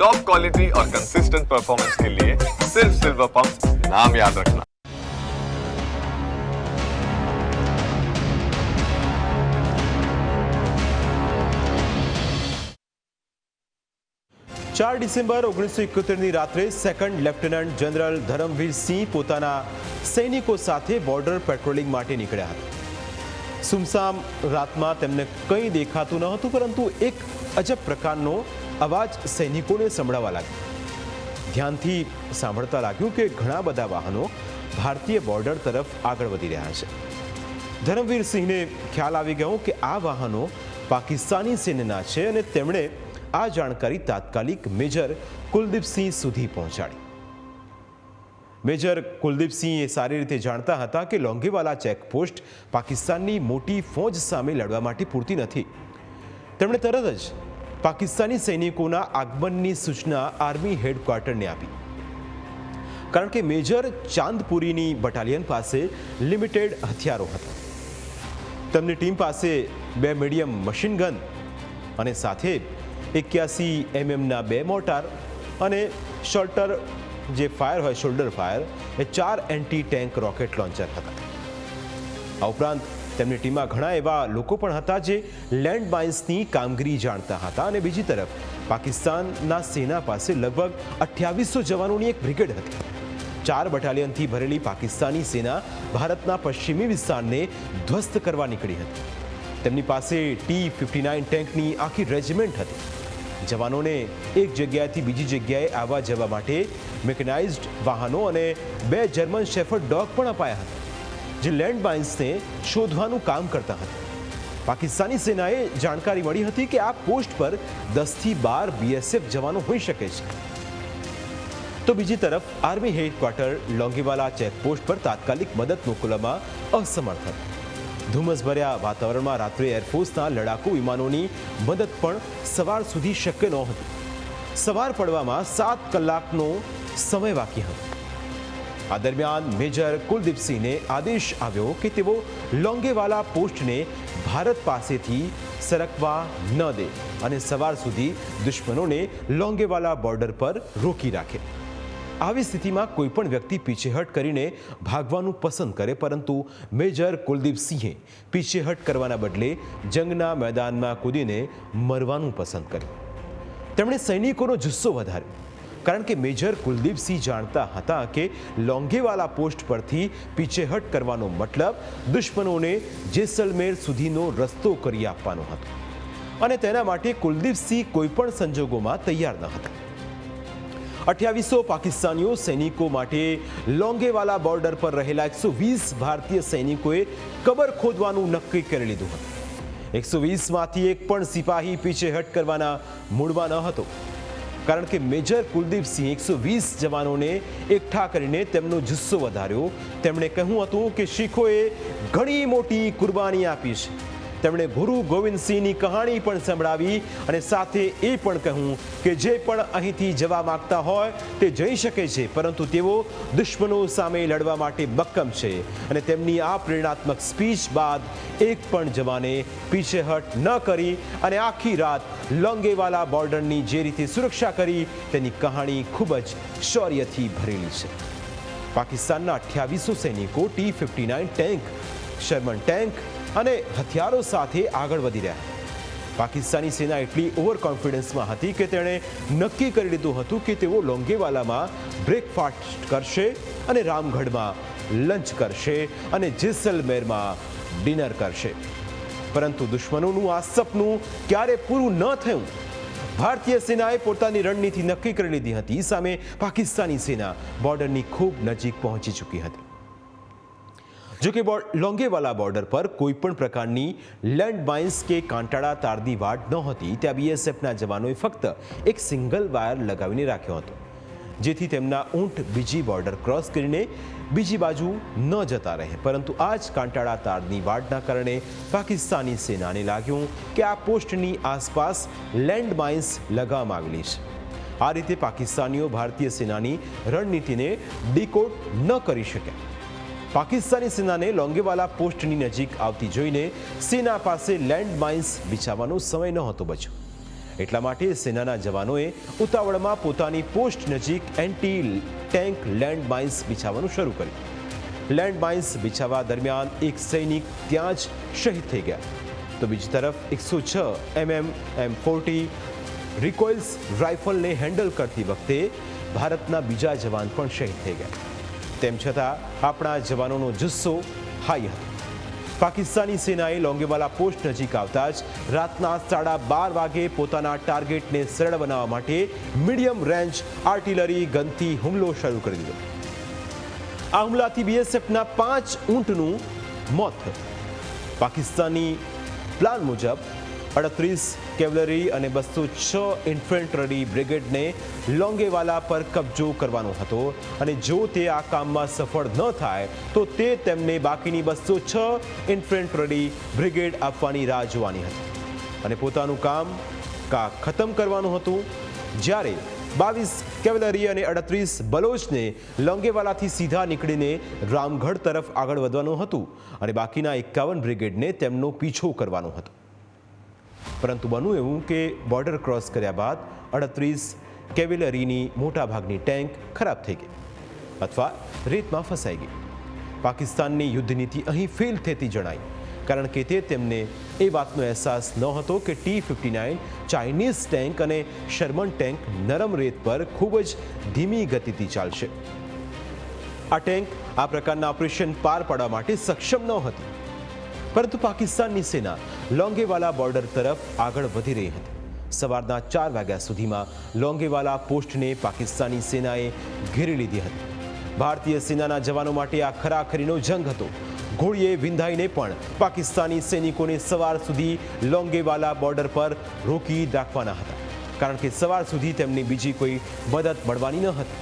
Top quality और consistent performance के लिए सिर्फ सिल्वर पंप नाम याद रखना ચાર ડિસેમ્બર ઓગણીસો એકોતેરની રાત્રે second lieutenant general Dharamvir Singh પોતાના સૈનિકો સાથે બોર્ડર પેટ્રોલિંગ માટે નીકળ્યા હતા સુમસામ રાતમાં તેમને કંઈ દેખાતું ન હતું પરંતુ એક અજબ પ્રકારનો અવાજ સૈનિકોને સંભળાવા લાગ્યો. ધ્યાનથી સાંભળતા લાગ્યું કે ઘણા બધા વાહનો ભારતીય બોર્ડર તરફ આગળ વધી રહ્યા છે. ધરમવીર સિંહને ખ્યાલ આવી ગયો કે આ વાહનો પાકિસ્તાની સેનાના છે અને તેમણે આ જાણકારી તાત્કાલિક મેજર કુલદીપસિંહ સુધી પહોંચાડી. મેજર કુલદીપસિંહ એ સારી રીતે જાણતા હતા કે લોંગેવાલા ચેકપોસ્ટ પાકિસ્તાનની મોટી ફોજ સામે લડવા માટે પૂરતી નથી. તેમણે તરત જ પાકિસ્તાની સૈનિકોના આગમનની સૂચના આર્મી હેડક્વાર્ટરને આપી. કારણ કે મેજર ચાંદપુરીની બટાલિયન પાસે લિમિટેડ હથિયારો હતા. તેમની ટીમ પાસે બે મીડિયમ મશીન ગન અને સાથે એક્યાસી એમએમના બે મોટાર અને શોલ્ટર જે ફાયર હોય, શોલ્ડર ફાયર, એ ચાર એન્ટી ટેન્ક રોકેટ લોન્ચર હતા. આ ઉપરાંત તેમની ટીમમાં ઘણા એવા લોકો પણ હતા જે લેન્ડ માઇન્સની કામગીરી જાણતા હતા અને બીજી તરફ પાકિસ્તાનના સેના પાસે લગભગ અઠ્યાવીસો જવાનોની એક બ્રિગેડ હતી. ચાર બટાલિયનથી ભરેલી પાકિસ્તાની સેના ભારતના પશ્ચિમી વિસ્તારને ધ્વસ્ત કરવા નીકળી હતી. તેમની પાસે ટી ફિફ્ટી નાઇન ટેન્કની આખી રેજિમેન્ટ હતી. જવાનોને એક જગ્યાએથી બીજી જગ્યાએ આવવા જવા માટે મેકેનાઇઝ્ડ વાહનો અને બે જર્મન શેફર્ડ ડોગ પણ અપાયા હતા. જે લેન્ડ માઇન્સને શોધવાનું કામ કરતા હતા પાકિસ્તાની સેનાએ જાણકારી મળી હતી કે આ પોસ્ટ પર દસથી બાર બીએસએફ જવાનો હોઈ શકે છે તો બીજી તરફ આર્મી હેડક્વાર્ટર લોંગીવાલા ચેકપોસ્ટ પર તાત્કાલિક મદદ મોકલવામાં અસમર્થ હતું ધુમ્મસભર્યા વાતાવરણમાં રાત્રે એરફોર્સના લડાકુ વિમાનોની મદદ પણ સવાર સુધી શક્ય નહોતી સવાર પડવામાં સાત કલાકનો સમય બાકી હતો આ દરમિયાન મેજર કુલદીપસિંહને આદેશ આવ્યો કે તેઓ લોંગેવાલા પોસ્ટને ભારત પાસેથી સરકવા ન દે અને સવાર સુધી દુશ્મનોને લોંગેવાલા બોર્ડર પર રોકી રાખે. આવી સ્થિતિમાં કોઈપણ વ્યક્તિ પીછેહટ કરીને ભાગવાનું પસંદ કરે, પરંતુ મેજર કુલદીપસિંહે પીછેહટ કરવાના બદલે જંગના મેદાનમાં કૂદીને મરવાનું પસંદ કર્યું. તેમણે સૈનિકોનો જુસ્સો વધાર્યો. કારણ કે મેજર કુલદીપસિંહ જાણતા હતા કે લોંગેવાલા પોસ્ટ પરથી પીછેહટ કરવાનો મતલબ દુશ્મનોને જેસલમેર સુધીનો રસ્તો કરી આપવાનો હતો. અને તેના માટે કુલદીપસિંહ કોઈ પણ સંજોગોમાં તૈયાર ન હતા. અઠ્યાવીસો પાકિસ્તાનીઓ સૈનિકો માટે લોંગેવાલા બોર્ડર પર રહેલા એકસો વીસ ભારતીય સૈનિકોએ કબર ખોદવાનું નક્કી કરી લીધું હતું. એકસો વીસમાંથી એક પણ સિપાહી પીછેહટ કરવાના મૂળમાં ન હતો. કારણ કે મેજર કુલદીપસિંહ એકસો વીસ જવાનોને એકઠા કરીને તેમનો જુસ્સો વધાર્યો. તેમણે કહ્યું હતું કે શીખોએ ઘણી મોટી કુરબાની આપી છે. તેમણે ગુરુ ગોવિંદસિંહની કહાણી પણ સંભળાવી અને સાથે એ પણ કહ્યું કે જે પણ અહીંથી જવા માગતા હોય તે જઈ શકે છે, પરંતુ તેઓ દુશ્મનો સામે લડવા માટે મક્કમ છે અને તેમની આ પ્રેરણાત્મક સ્પીચ બાદ એક પણ જવાને પીછેહટ ન કરી અને આખી રાત લોંગેવાલા બોર્ડરની જે રીતે સુરક્ષા કરી, તેની કહાણી ખૂબ જ શૌર્યથી ભરેલી છે. પાકિસ્તાનના અઠ્યાવીસો સૈનિકો T fifty nine tank Sherman tank અને હથિયારો સાથે આગળ વધી રહ્યા પાકિસ્તાની સેના એટલી ઓવર કોન્ફિડન્સમાં હતી કે તેણે નક્કી કરી લીધું હતું કે તેઓ લોંગેવાલામાં બ્રેકફાસ્ટ કરશે અને રામગઢમાં લંચ કરશે અને જેસલમેરમાં ડિનર કરશે. પરંતુ દુશ્મનોનું આ સપનું ક્યારે પૂરું ન થયું? ભારતીય સેનાએ પોતાની રણનીતિ નક્કી કરી લીધી હતી. સામે પાકિસ્તાની સેના બોર્ડરની ખૂબ નજીક પહોંચી ચૂકી હતી. જો કે લોંગેવાલા બોર્ડર પર કોઈ પણ પ્રકારની લેન્ડ માઇન્સ કે કાંટાળા તારની વાટ નહોતી ત્યાં બીએસએફના જવાનોએ ફક્ત એક સિંગલ વાયર લગાવીને રાખ્યો હતો, જેથી તેમના ઊંટ બીજી બોર્ડર ક્રોસ કરીને બીજી બાજુ ન જતા રહે. પરંતુ આ જ કાંટાળા તારની વાડના કારણે પાકિસ્તાની સેનાને લાગ્યું કે આ પોસ્ટની આસપાસ લેન્ડ માઇન્સ લગાવવામાં આવેલી છે. આ રીતે પાકિસ્તાનીઓ ભારતીય સેનાની રણનીતિને ડીકોડ ન કરી શક્યા પાકિસ્તાની સેનાને લોંગેવાલા પોસ્ટની નજીક આવતી જોઈને સેના પાસે લેન્ડ માઇન્સ બિછાવવાનો સમય નહોતો બચ્યો. એટલા માટે સેનાના જવાનોએ ઉતાવળમાં પોતાની પોસ્ટ નજીક એન્ટી ટેન્ક લેન્ડ માઇન્સ બિછાવવાનું શરૂ કર્યું. લેન્ડ માઇન્સ બિછાવવા દરમિયાન એક સૈનિક ત્યાં જ શહીદ થઈ ગયા. તો બીજી તરફ એકસો છ એમએમ એમ ફોર્ટી રિકોઇલ્સ રાઇફલને હેન્ડલ કરતી વખતે ભારતના બીજા જવાન પણ શહીદ થઈ ગયા. તેમ છતાં આપણા જવાનોનો જુસ્સો હાઈ હતો. પાકિસ્તાની સેનાએ લોંગેવાલા પોસ્ટ નજીક આવતા જ રાતના સાડા બાર વાગે પોતાના ટાર્ગેટને સરળ બનાવવા માટે મીડિયમ રેન્જ આર્ટિલરી ગનથી હુમલો શરૂ કરી દીધો. આ હુમલાથી બીએસએફના પાંચ ઊંટનું મોત થયું. પાકિસ્તાની પ્લાન મુજબ અડત્રીસ કેવલરી અને બસો છ ઇન્ફેન્ટ્રી બ્રિગેડને લોંગેવાલા પર કબજો કરવાનો હતો. અને જો તે આ કામમાં સફળ ન થાય, તો તે તેમને બાકીની બસો છ ઇન્ફેન્ટ્રી બ્રિગેડ આપવાની રાહ જોવાની હતી. અને પોતાનું કામ કા ખતમ કરવાનું હતું? જ્યારે બાવીસ કેવલરી અને અડત્રીસ બલોચને લોંગેવાલાથી સીધા નીકળીને રામગઢ તરફ આગળ વધવાનું હતું અને બાકીના એકાવન બ્રિગેડને તેમનો પીછો કરવાનો હતો. પરંતુ બન્યું એવું કે બોર્ડર ક્રોસ કર્યા બાદ અડત્રીસ કેવેલરીની મોટાભાગની ટેન્ક ખરાબ થઈ ગઈ અથવા રેતમાં ફસાઈ ગઈ. પાકિસ્તાનની યુદ્ધ નીતિ અહીં ફેલ થતી જણાઈ કારણ કે તે તેમને એ વાતનો અહેસાસ ન હતો કે T fifty nine Chinese tank અને શર્મન ટેન્ક નરમ રેત પર ખૂબ જ ધીમી ગતિથી ચાલશે. આ ટેન્ક આ પ્રકારના ઓપરેશન પાર પાડવા માટે સક્ષમ ન હતી પરંતુ પાકિસ્તાનની સેના લોંગેવાલા બોર્ડર તરફ આગળ વધી રહી હતી. સવારના ચાર વાગ્યા સુધીમાં લોંગેવાલા પોસ્ટને પાકિસ્તાની સેનાએ ઘેરી લીધી હતી. ભારતીય સેનાના જવાનો માટે આ ખરાખરીનો જંગ હતો. ઘોડીએ વિંધાઈને પણ પાકિસ્તાની સૈનિકોને સવાર સુધી લોંગેવાલા બોર્ડર પર રોકી રાખવાના હતા. કારણ કે સવાર સુધી તેમની બીજી કોઈ મદદ મળવાની ન હતી.